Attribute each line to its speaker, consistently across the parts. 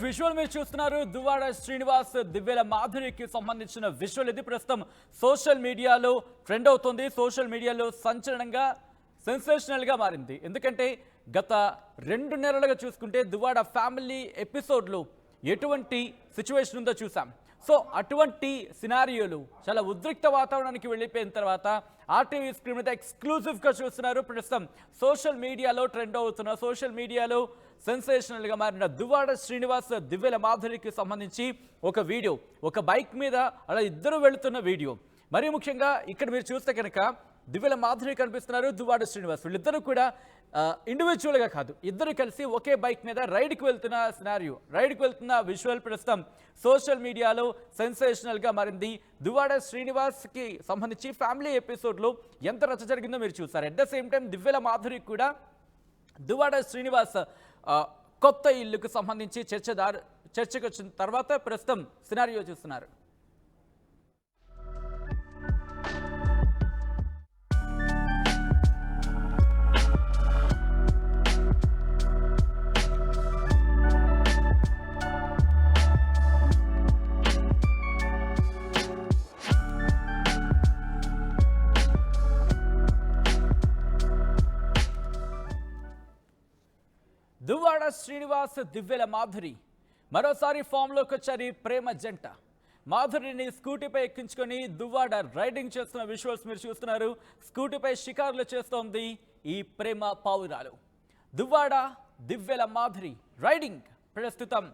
Speaker 1: Right visual మీరు చూస్తున్నారు. దువ్వాడ శ్రీనివాస్ దివ్యల మాధురికి సంబంధించిన విజువల్ ఇది. ప్రస్తుతం సోషల్ మీడియాలో ట్రెండ్ అవుతుంది. సోషల్ మీడియాలో సంచలనంగా సెన్సేషనల్గా మారింది. ఎందుకంటే గత రెండు నెలలుగా చూసుకుంటే దువ్వాడ ఫ్యామిలీ ఎపిసోడ్లో ఎటువంటి సిచ్యువేషన్ ఉందో చూసాం. సో అటువంటి సినారియోలు చాలా ఉద్రిక్త వాతావరణానికి వెళ్ళిపోయిన తర్వాత ఆర్టీవీ స్క్రీన్ మీద ఎక్స్క్లూజివ్గా చూస్తున్నారు. ప్రస్తుతం సోషల్ మీడియాలో ట్రెండ్ అవుతున్న సోషల్ మీడియాలో సెన్సేషనల్గా మారిన దువ్వాడ శ్రీనివాస్ దివ్యల మాధురికి సంబంధించి ఒక వీడియో ఒక బైక్ మీద అలా ఇద్దరు వెళుతున్న వీడియో. మరీ ముఖ్యంగా ఇక్కడ మీరు చూస్తే కనుక దివ్యల మాధురి కనిపిస్తున్నారు దువ్వాడ శ్రీనివాస్. వీళ్ళిద్దరూ కూడా ఇండివిజువల్గా కాదు ఇద్దరు కలిసి ఒకే బైక్ మీద రైడ్కి వెళ్తున్న సినారియో రైడ్కి వెళ్తున్న విజువల్ ప్రస్తుతం సోషల్ మీడియాలో సెన్సేషనల్గా మారింది. దువ్వాడ శ్రీనివాస్కి సంబంధించి ఫ్యామిలీ ఎపిసోడ్లో ఎంత రచ్చ జరిగిందో మీరు చూస్తారు at the same time Divvala Madhuri కూడా దువ్వాడ శ్రీనివాస్ కొత్త ఇల్లుకు సంబంధించి చర్చ దారి చర్చకు వచ్చిన తర్వాత ప్రస్తుతం సినారియో చూస్తున్నారు. దువ్వాడ శ్రీనివాస్ దివ్యల మాధురి? మరోసారి ఫామ్లోకి వచ్చారు ఈ ప్రేమ జంట. మాధురిని స్కూటీపై ఎక్కించుకొని దువ్వాడ రైడింగ్ చేస్తున్న విజువల్స్ మీరు చూస్తున్నారు. స్కూటీపై షికారులు చేస్తోంది ఈ ప్రేమ పావురాలు. దువ్వాడ దివ్యల మాధురి రైడింగ్ ప్రస్తుతం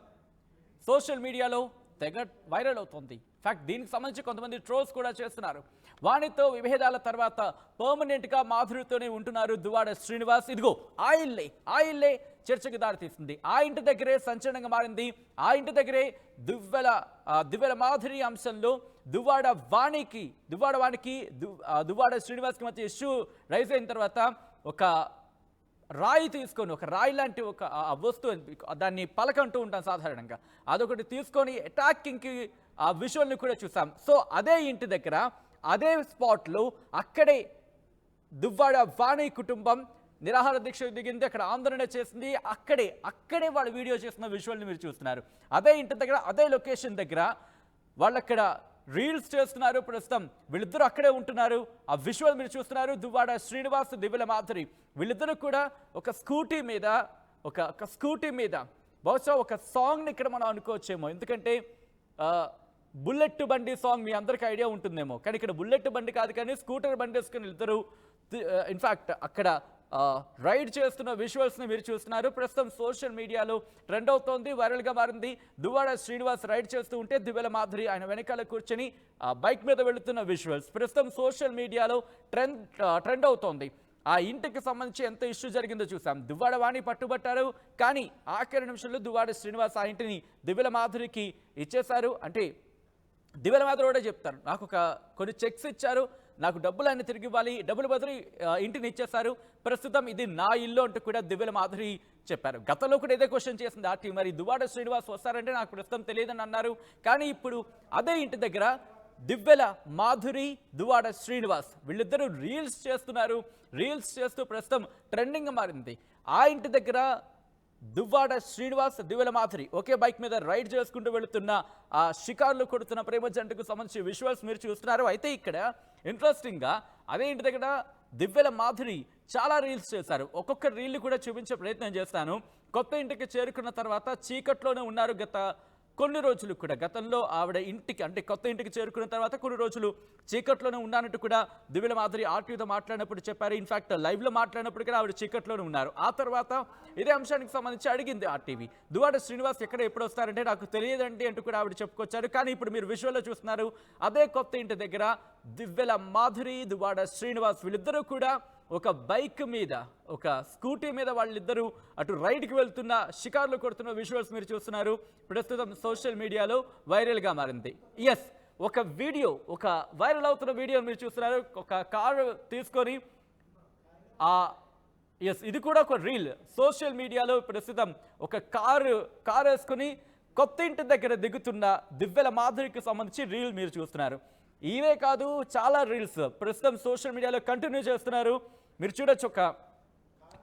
Speaker 1: సోషల్ మీడియాలో తెగ వైరల్ అవుతుంది. ఫ్యాక్ట్ దీనికి సంబంధించి కొంతమంది ట్రోల్స్ కూడా చేస్తున్నారు. వాణితో విభేదాల తర్వాత పర్మనెంట్గా మాధురితోనే ఉంటున్నారు దువాడ శ్రీనివాస్. ఇదిగో ఆయిల్లే ఆయిల్లే చర్చకు దారితీస్తుంది ఆ ఇంటి దగ్గరే సంచలనంగా మారింది. ఆ ఇంటి దగ్గరే దువ్వెల దువ్వెల మాధురి అంశంలో దువ్వాడ వాణికి దువ్వాడ వాణికి దువ్వాడ శ్రీనివాస్కి మధ్య ఇష్యూ రైజ్ అయిన తర్వాత ఒక రాయి తీసుకొని ఒక రాయి లాంటి ఒక వస్తువు దాన్ని పలకంటూ ఉంటాం సాధారణంగా. అదొకటి తీసుకొని అటాకింగ్కి ఆ విజువల్ని కూడా చూసాం. సో అదే ఇంటి దగ్గర అదే స్పాట్లో అక్కడే దువ్వాడ వాణి కుటుంబం నిరాహార దీక్ష దిగింది అక్కడ ఆందోళన చేసింది. అక్కడే అక్కడే వాళ్ళు వీడియో చేస్తున్న విజువల్ని మీరు చూస్తున్నారు. అదే ఇంటి దగ్గర అదే లొకేషన్ దగ్గర వాళ్ళు అక్కడ రీల్స్ చేస్తున్నారు ప్రస్తుతం. వీళ్ళిద్దరూ అక్కడే ఉంటున్నారు. ఆ విజువల్ మీరు చూస్తున్నారు. దువ్వాడ శ్రీనివాస్ దివ్యల మాధురి. వీళ్ళిద్దరూ కూడా ఒక స్కూటీ మీద ఒక ఒక స్కూటీ మీద బహుశా ఒక సాంగ్ని ఇక్కడ మనం అనుకోవచ్చేమో. ఎందుకంటే బుల్లెట్ బండి సాంగ్ మీ అందరికీ ఐడియా ఉంటుందేమో. కానీ ఇక్కడ బుల్లెట్ బండి కాదు కానీ స్కూటర్ బండి వేసుకుని ఇద్దరు ఇన్ఫాక్ట్ అక్కడ రైడ్ చేస్తున్న విజువల్స్ని మీరు చూస్తున్నారు. ప్రస్తుతం సోషల్ మీడియాలో ట్రెండ్ అవుతోంది వైరల్గా మారింది. దువ్వాడ శ్రీనివాస్ రైడ్ చేస్తూ ఉంటే దివ్యల మాధురి ఆయన వెనకాల కూర్చొని బైక్ మీద వెళుతున్న విజువల్స్. ప్రస్తుతం సోషల్ మీడియాలో ట్రెండ్ ట్రెండ్ అవుతోంది. ఆ ఇంటికి సంబంధించి ఎంత ఇష్యూ జరిగిందో చూసాం. దువ్వాడ వాణి పట్టుబట్టారు. కానీ ఆఖరి నిమిషంలో దువ్వాడ శ్రీనివాస్ ఆ ఇంటిని దివ్యల మాధురికి ఇచ్చేశారు. అంటే దివ్యల మాధురి కూడా చెప్తారు. నాకు ఒక కొన్ని చెక్స్ ఇచ్చారు. నాకు డబ్బులు అన్ని తిరిగి ఇవ్వాలి. డబ్బులు బదులు ఇంటిని ఇచ్చేశారు. ప్రస్తుతం ఇది నా ఇల్లు అంటూ కూడా దివ్యల మాధురి చెప్పారు. గతంలో కూడా ఇదే క్వశ్చన్ చేసింది ఆర్టీ. మరి దువ్వాడ శ్రీనివాస్ వస్తారంటే నాకు ప్రస్తుతం తెలియదని అన్నారు. కానీ ఇప్పుడు అదే ఇంటి దగ్గర దివ్యల మాధురి దువాడ శ్రీనివాస్ వీళ్ళిద్దరూ రీల్స్ చేస్తున్నారు. రీల్స్ చేస్తూ ప్రస్తుతం ట్రెండింగ్ మారింది. ఆ ఇంటి దగ్గర దువ్వాడ శ్రీనివాస్ దివ్యల మాధురి ఒకే బైక్ మీద రైడ్ చేసుకుంటూ వెళుతున్న ఆ షికార్లు కొడుతున్న ప్రేమ జంటకు సంబంధించి విజువల్స్ మీరు చూస్తున్నారు. అయితే ఇక్కడ ఇంట్రెస్టింగ్గా అదే ఇంటి దగ్గర దివ్యల మాధురి చాలా రీల్స్ చేశారు. ఒక్కొక్క రీల్ కూడా చూపించే ప్రయత్నం చేస్తాను. కొత్త ఇంటికి చేరుకున్న తర్వాత చీకట్లోనే ఉన్నారు గత కొన్ని రోజులు కూడా గతంలో ఆవిడ ఇంటికి అంటే కొత్త ఇంటికి చేరుకున్న తర్వాత కొన్ని రోజులు చీకట్లోనే ఉన్నానంటూ కూడా దివ్యల మాధురి ఆర్టీతో మాట్లాడినప్పుడు చెప్పారు. ఇన్ఫాక్ట్ లైవ్లో మాట్లాడినప్పుడు కూడా ఆవిడ చీకట్లోనే ఉన్నారు. ఆ తర్వాత ఇదే అంశానికి సంబంధించి అడిగింది ఆర్టీవీ. దువాడ శ్రీనివాస్ ఎక్కడ ఎప్పుడు వస్తారంటే నాకు తెలియదండి అంటూ కూడా ఆవిడ చెప్పుకొచ్చారు. కానీ ఇప్పుడు మీరు విజువల్లో చూస్తున్నారు అదే కొత్త ఇంటి దగ్గర దివ్యల మాధురి దువాడ శ్రీనివాస్ వీళ్ళిద్దరూ కూడా ఒక బైక్ మీద ఒక స్కూటీ మీద వాళ్ళిద్దరూ అటు రైడ్కి వెళ్తున్న షికార్లు కొడుతున్న విజువల్స్ మీరు చూస్తున్నారు. ప్రస్తుతం సోషల్ మీడియాలో వైరల్గా మారింది. ఎస్ ఒక వీడియో ఒక వైరల్ అవుతున్న వీడియో మీరు చూస్తున్నారు. ఒక కారు తీసుకొని ఆ ఎస్ ఇది కూడా ఒక రీల్. సోషల్ మీడియాలో ప్రస్తుతం ఒక కారు కారు వేసుకుని కొత్త ఇంటి దగ్గర దిగుతున్న దివ్యల మాధురికి సంబంధించి రీల్ మీరు చూస్తున్నారు. ఇవే కాదు చాలా రీల్స్. ప్రస్తుతం సోషల్ మీడియాలో కంటిన్యూ చేస్తున్నారు. మీరు చూడొచ్చు ఒక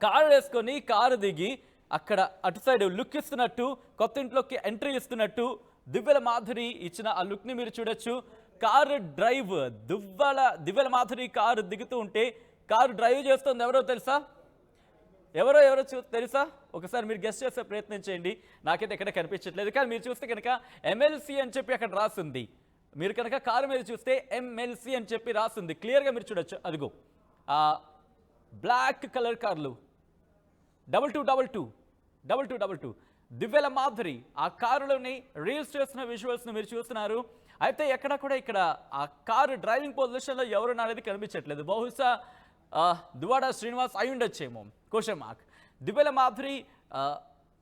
Speaker 1: కారు వేసుకొని కారు దిగి అక్కడ అటు సైడ్ లుక్ ఇస్తున్నట్టు కొత్త ఇంట్లోకి ఎంట్రీ ఇస్తున్నట్టు దివ్యల మాధురి ఇచ్చిన ఆ లుక్ని మీరు చూడొచ్చు. Car drive Duvvala Divvala Madhuri car దిగుతూ ఉంటే కారు డ్రైవ్ చేస్తుంది ఎవరో తెలుసా? ఎవరో ఎవరో చూ తెలుసా? ఒకసారి మీరు గెస్ట్ చేసే ప్రయత్నం చేయండి. నాకైతే ఎక్కడ కనిపించట్లేదు. కానీ మీరు చూస్తే కనుక ఎమ్మెల్సీ అని చెప్పి అక్కడ రాసింది. మీరు కనుక కారు మీద చూస్తే ఎంఎల్సి అని చెప్పి రాస్తుంది. క్లియర్గా మీరు చూడొచ్చు. అదిగో. బ్లాక్ కలర్ కార్లు. Double two double two double two double two Divvala Madhuri ఆ కారులోని రీల్స్ చేస్తున్న విజువల్స్ని మీరు చూస్తున్నారు. అయితే ఎక్కడ కూడా ఇక్కడ ఆ కారు డ్రైవింగ్ పొజిషన్లో ఎవరు అనేది కనిపించట్లేదు. బహుశా దువాడ శ్రీనివాస్ అయి ఉండొచ్చేమో. క్వశ్చన్ మార్క్ దివ్యల మాధురి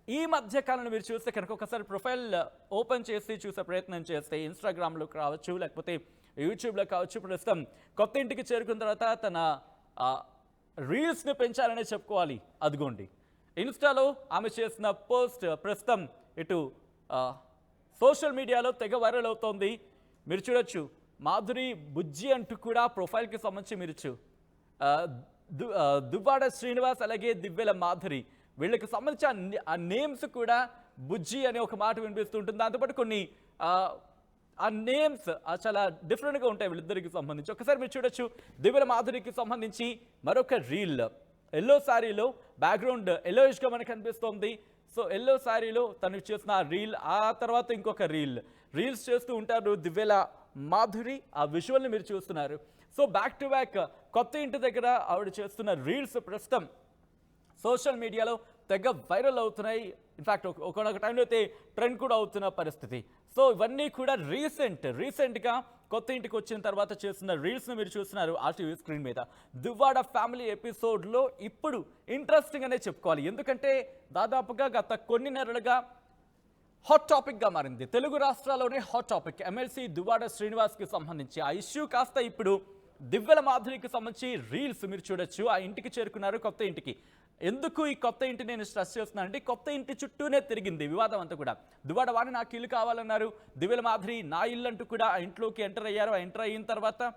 Speaker 1: ఈ మధ్య కాలంలో మీరు చూస్తే కనుక ఒకసారి ప్రొఫైల్ ఓపెన్ చేసి చూసే ప్రయత్నం చేస్తే ఇన్స్టాగ్రామ్లో కావచ్చు లేకపోతే యూట్యూబ్లో కావచ్చు ప్రస్తుతం కొత్త ఇంటికి చేరుకున్న తర్వాత తన రీల్స్ని పెంచాలనే చెప్పుకోవాలి. అదిగోండి. ఇన్స్టాలో ఆమె చేసిన పోస్ట్ ప్రస్తుతం ఇటు సోషల్ మీడియాలో తెగ వైరల్ అవుతోంది. మీరు చూడొచ్చు. మాధురి బుజ్జి అంటూ కూడా ప్రొఫైల్కి సంబంధించి మీరు దు- దువ్వాడ శ్రీనివాస్ అలాగే దివ్యల మాధురి. వీళ్ళకి సంబంధించి ఆ నేమ్స్ కూడా బుజ్జి అనే ఒక మాట వినిపిస్తుంటుంది. దాంతోపాటు కొన్ని ఆ, నేమ్స్ చాలా డిఫరెంట్గా ఉంటాయి వీళ్ళిద్దరికి సంబంధించి. ఒకసారి మీరు చూడొచ్చు. దివ్యల మాధురికి సంబంధించి మరొక రీల్. ఎల్లో శారీలో బ్యాక్గ్రౌండ్ ఎల్లోయిష్గా మనకు కనిపిస్తోంది. సో ఎల్లో శారీలో తను చేసిన ఆ రీల్ ఆ తర్వాత ఇంకొక రీల్. రీల్స్ చేస్తూ ఉంటారు దివ్యల మాధురి. ఆ విజువల్ని మీరు చూస్తున్నారు. సో బ్యాక్ టు బ్యాక్ కొత్త ఇంటి దగ్గర ఆవిడ చేస్తున్న రీల్స్ ప్రస్తుతం సోషల్ మీడియాలో తెగ వైరల్ అవుతున్నాయి. ఇన్ఫ్యాక్ట్ ఒకనొక టైంలో అయితే ట్రెండ్ కూడా అవుతున్న పరిస్థితి. సో ఇవన్నీ కూడా రీసెంట్ రీసెంట్గా కొత్త ఇంటికి వచ్చిన తర్వాత చేస్తున్న రీల్స్ని మీరు చూస్తున్నారు ఆర్టీవీ స్క్రీన్ మీద. దువ్వాడ ఫ్యామిలీ ఎపిసోడ్లో ఇప్పుడు ఇంట్రెస్టింగ్ అనే చెప్పుకోవాలి. ఎందుకంటే దాదాపుగా గత కొన్ని నెలలుగా హాట్ టాపిక్గా మారింది. తెలుగు రాష్ట్రాల్లోనే హాట్ టాపిక్ ఎమ్మెల్సీ దువ్వాడ శ్రీనివాస్కి సంబంధించి ఆ ఇష్యూ కాస్త ఇప్పుడు దివ్యల మాధురికి సంబంధించి రీల్స్ మీరు చూడొచ్చు. ఆ ఇంటికి చేరుకున్నారు కొత్త ఇంటికి. ఎందుకు ఈ కొత్త ఇంటి నేను స్ట్రెస్ చేస్తున్నాను అంటే కొత్త ఇంటి చుట్టూనే తిరిగింది వివాదం అంతా కూడా. దువ్వాడ వాణి నాకు ఇల్లు కావాలన్నారు. దివ్యల మాధురి నా ఇల్లు అంటూ కూడా ఆ ఇంట్లోకి ఎంటర్ అయ్యారు. ఆ ఎంటర్ అయిన తర్వాత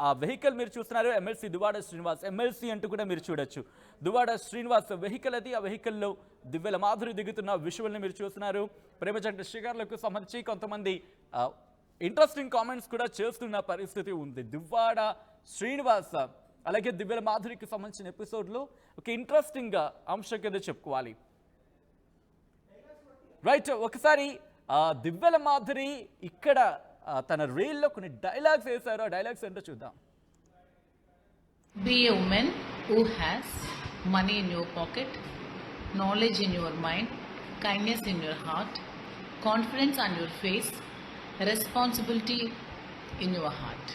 Speaker 1: ఆ- వెహికల్ మీరు చూస్తున్నారు. ఎమ్మెల్సీ దువాడ శ్రీనివాస్ ఎమ్మెల్సీ అంటూ కూడా మీరు చూడొచ్చు. దువాడ శ్రీనివాస్ వెహికల్ అది ఆ వెహికల్లో దివ్యల మాధురి దిగుతున్న విషువల్ని మీరు చూస్తున్నారు. ప్రేమజంట శిఖర్లకు సంబంధించి కొంతమంది ఇంట్రెస్టింగ్ కామెంట్స్ కూడా చేస్తున్న పరిస్థితి ఉంది. దువ్వాడ శ్రీనివాస్ అలాగే దివ్యల మాధురికి సంబంధించిన ఎపిసోడ్లో ఒక ఇంట్రెస్టింగ్ అంశం కింద చెప్పుకోవాలి. రైట్ ఒకసారి దివ్యల మాధురి ఇక్కడ తన రీల్లో కొన్ని డైలాగ్స్ వేశారు. ఆ డైలాగ్స్ ఏంటో చూద్దాం.
Speaker 2: Be woman who has money in your pocket knowledge in your mind kindness in your heart confidence on your face responsibility in your heart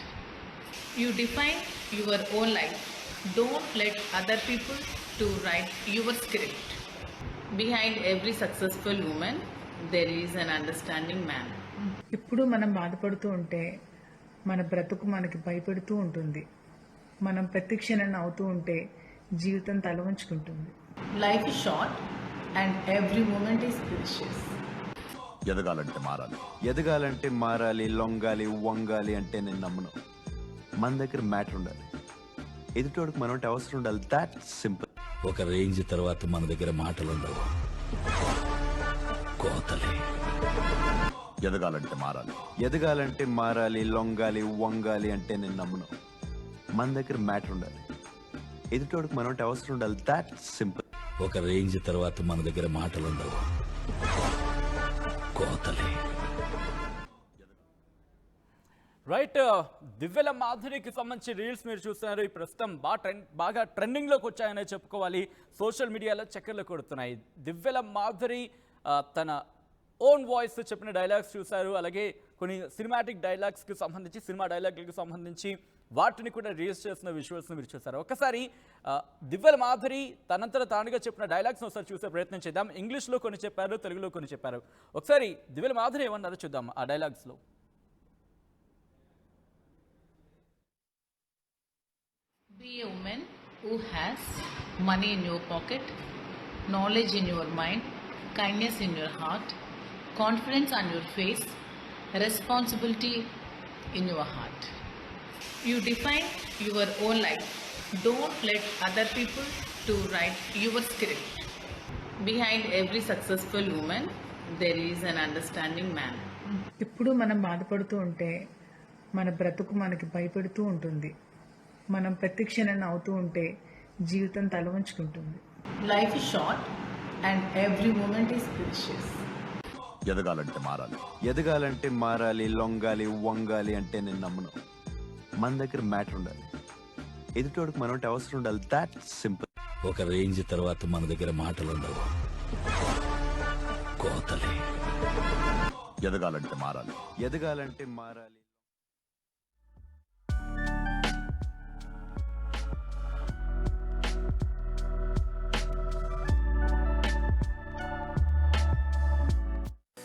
Speaker 2: you define your own life don't let other people to write your script behind every successful woman there is an understanding man
Speaker 3: ఇప్పుడు మనం బాధపడుతూ ఉంటే మన బ్రతుకు మనకి భయపడుతూ ఉంటుంది. మనం ప్రతి క్షణం అవుతూ ఉంటే జీవితం తల
Speaker 2: ఉంచుకుంటుంది life short and every moment is precious
Speaker 4: ఎదగాలంటే మారాలి. ఎదగాలంటే మారాలి లొంగాలి వంగాలి అంటే నేను నమ్మను. మన దగ్గర మ్యాటర్ ఉండాలి. ఎదుటోడికి మనం అంటే అవసరం ఉండాలి. దాట్ సింపుల్
Speaker 5: ఒక రేంజ్ తర్వాత మన దగ్గర మాటలు ఉండవు. కోతలే.
Speaker 4: ఎదగాలంటే మారాలి. ఎదగాలంటే మారాలి లొంగాలి వంగాలి అంటే నేను నమ్మను. మన దగ్గర మ్యాటర్ ఉండాలి. ఎదుటోడికి మనం అంటే అవసరం ఉండాలి. దాట్ సింపుల్
Speaker 5: ఒక రేంజ్ తర్వాత మన దగ్గర మాటలు ఉండవు. కోతలే.
Speaker 1: రైట్ uh, దివ్యల మాధురికి సంబంధించి రీల్స్ మీరు చూస్తున్నారు. ఈ ప్రస్తుతం బాగా ట్రెండ్ బాగా ట్రెండింగ్లోకి వచ్చాయనే చెప్పుకోవాలి. సోషల్ మీడియాలో చక్కర్లు కొడుతున్నాయి. దివ్యల మాధురి తన ఓన్ వాయిస్ చెప్పిన డైలాగ్స్ చూశారు. అలాగే కొన్ని సినిమాటిక్ డైలాగ్స్కి సంబంధించి సినిమా డైలాగ్లకు సంబంధించి వాటిని కూడా రిలీజ్ చేస్తున్న విజువల్స్ని మీరు చూసారు ఒకసారి దివ్యల మాధురి తనంతట తానుగా చెప్పిన డైలాగ్స్ ఒకసారి చూసే ప్రయత్నం చేద్దాం. ఇంగ్లీష్లో కొన్ని చెప్పారు తెలుగులో కొన్ని చెప్పారు. ఒకసారి దివ్యల మాధురి ఏమన్నారో చూద్దాం ఆ డైలాగ్స్లో
Speaker 2: Be a woman who has money in your pocket, knowledge in your mind, kindness in your heart, confidence on your face, responsibility in your heart. You define your own life. Don't let other people to write your script. Behind every successful woman, there is an understanding man.
Speaker 3: ఇప్పుడు మనం బాధపడుతూ ఉంటే మన బ్రతుకు మనకి భయపెడుతూ ఉంటుంది మనం ప్రతి క్షణం నవ్వుతూ ఉంటే జీవితం తల
Speaker 2: Life is short and every moment is precious.
Speaker 4: ఎదగాలంటే మారాలి. ఎదగాలంటే మారాలి లొంగాలి వంగాలి అంటే నేను నమ్మను. మన దగ్గర మ్యాటర్ ఉండాలి. ఎదుటోడికి మనం అవసరం ఉండాలి. దాట్ సింపుల్
Speaker 5: ఒక రేంజ్ తర్వాత మన దగ్గర మాటలు ఉండవు. కోతలే.
Speaker 4: ఎదగాలంటే మారాలి. ఎదగాలంటే మారాలి.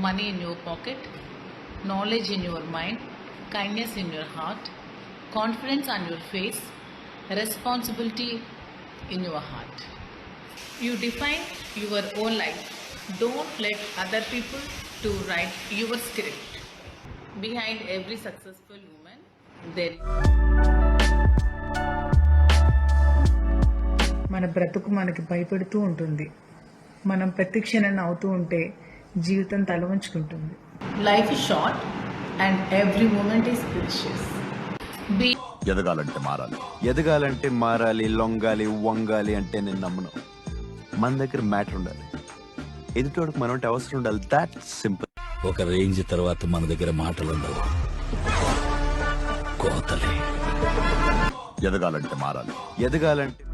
Speaker 2: Money in your pocket, knowledge in your mind, kindness in your heart, confidence on your face, responsibility in your heart. You define your own life. Don't let other people to write your script. Behind every successful woman, there
Speaker 3: మన బ్రతుకు మనకి భయపెడుతూ ఉంటుంది మనం ప్రతి క్షణం నవ్వుతూ ఉంటే జీవితం తల వంచుకుంటుంది
Speaker 2: life is short and every moment is precious. Be
Speaker 4: ఎదగాలంటే మారాలి. ఎదగాలంటే మారాలి లొంగాలి వంగాలి అంటే నేను నమ్మను. మన దగ్గర మ్యాటర్ ఉండాలి. ఎదుటోడికి మనం అవసరం ఉండాలి. దాట్ సింపుల్
Speaker 5: ఒక రేంజ్ తర్వాత మన దగ్గర మాటలు ఉండవు. కోతలే.
Speaker 4: ఎదగాలంటే మారాలి. ఎదగాలంటే